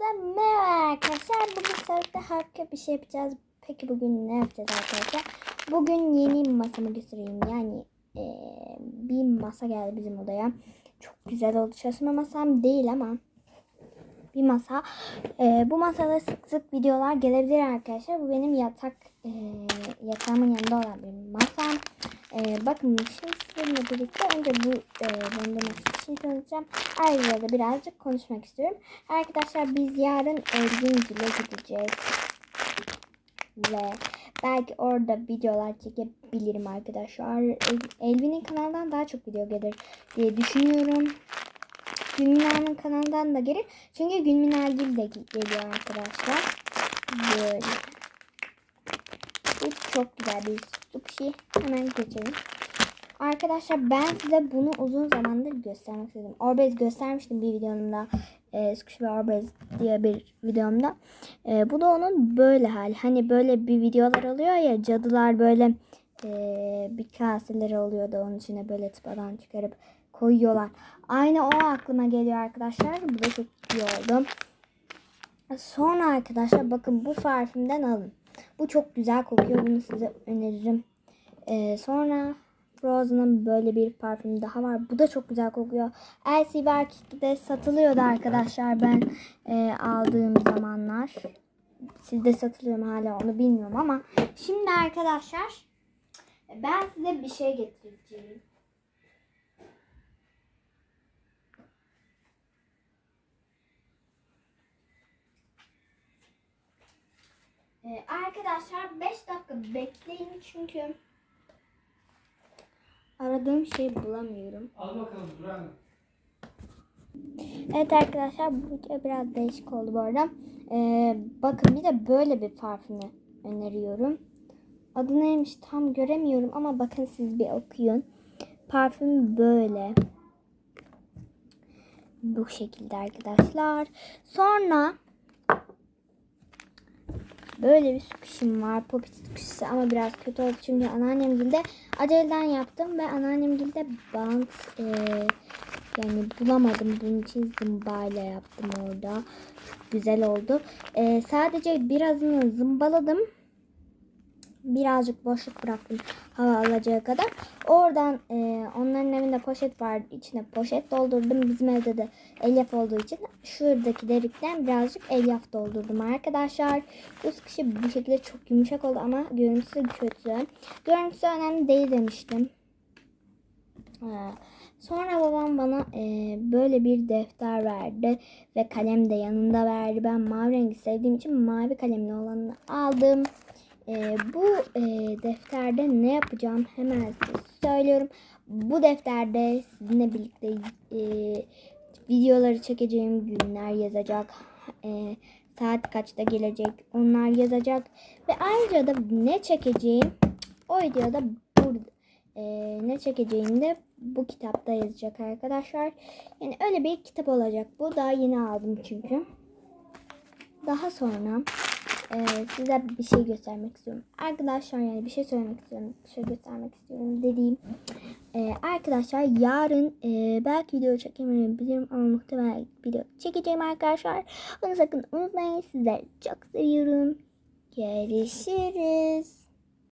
Hepinize merhaba arkadaşlar. Bugün sınıfta harika bir şey yapacağız. Peki bugün ne yapacağız arkadaşlar? Bugün yeni masamı göstereyim. Yani eee, bir masa geldi bizim odaya. Çok güzel oldu. Çalışma masam değil ama bir masa. Eee, bu masada sık sık videolar gelebilir arkadaşlar. Bu benim yatak eee, yatağımın yanında olan bir masam. Eee, bakın şimdi sizinle birlikte önce bu eee dondurması için tanıtacağım. Ayrıca da birazcık konuşmak istiyorum. Arkadaşlar biz yarın Elgin gideceğiz. Ve belki orada videolar çekebilirim arkadaşlar. El- Elvin'in kanalından daha çok video gelir diye düşünüyorum. Gülmina'nın kanalından da gelir. Çünkü Gülmina Gül de geliyor arkadaşlar. Böyle. Bu çok güzel bir sushi. Hemen geçelim. Arkadaşlar ben size bunu uzun zamandır göstermek istedim. Orbez göstermiştim bir videomda. E, Squish ve Orbez diye bir videomda. E, bu da onun böyle hali. Hani böyle bir videolar oluyor ya cadılar böyle e, bir kaseleri oluyor da onun içine böyle tıpadan çıkarıp koyuyorlar. Aynı o aklıma geliyor arkadaşlar. Bu da çok iyi oldu. Sonra arkadaşlar bakın bu parfümden alın. Bu çok güzel kokuyor. Bunu size öneririm. Ee, sonra Frozen'ın böyle bir parfüm daha var. Bu da çok güzel kokuyor. Elsie Berkik'te satılıyordu arkadaşlar ben e, aldığım zamanlar. Sizde satılıyor mu hala onu bilmiyorum ama. Şimdi arkadaşlar ben size bir şey getireceğim. Ee, arkadaşlar 5 dakika bekleyin çünkü aradığım şeyi bulamıyorum. Al bakalım Duran. Evet arkadaşlar bu video biraz değişik oldu bu arada. Ee, bakın bir de böyle bir parfümü öneriyorum. Adı neymiş tam göremiyorum ama bakın siz bir okuyun. Parfüm böyle. Bu şekilde arkadaşlar. Sonra böyle bir squish'im var. Popit squish'si ama biraz kötü oldu çünkü anneannem de aceleden yaptım ve anneannem de bant eee yani bulamadım. Bunun için zımbayla yaptım orada. Çok güzel oldu. Ee, sadece birazını zımbaladım. Birazcık boşluk bıraktım hava alacağı kadar. Oradan e, onların evinde poşet vardı. İçine poşet doldurdum. Bizim evde de elyaf olduğu için şuradaki delikten birazcık elyaf doldurdum arkadaşlar. Bu sıkışı bu şekilde çok yumuşak oldu ama görüntüsü kötü. Görüntüsü önemli değil demiştim. Ee, Sonra babam bana e, böyle bir defter verdi ve kalem de yanında verdi. Ben mavi rengi sevdiğim için mavi kalemli olanını aldım. E, bu e, defterde ne yapacağım hemen söylüyorum. Bu defterde sizinle birlikte e, videoları çekeceğim günler yazacak. E, saat kaçta gelecek onlar yazacak. Ve ayrıca da ne çekeceğim o videoda burada e, ne çekeceğim de bu kitapta yazacak arkadaşlar. Yani öyle bir kitap olacak bu. Daha yeni aldım çünkü. Daha sonra e, size bir şey göstermek istiyorum. Arkadaşlar yani bir şey söylemek istiyorum. Bir şey göstermek istiyorum dediğim. E, arkadaşlar yarın e, belki video çekemeyebilirim ama muhtemelen video çekeceğim arkadaşlar. Onu sakın unutmayın. Sizleri çok seviyorum. Görüşürüz.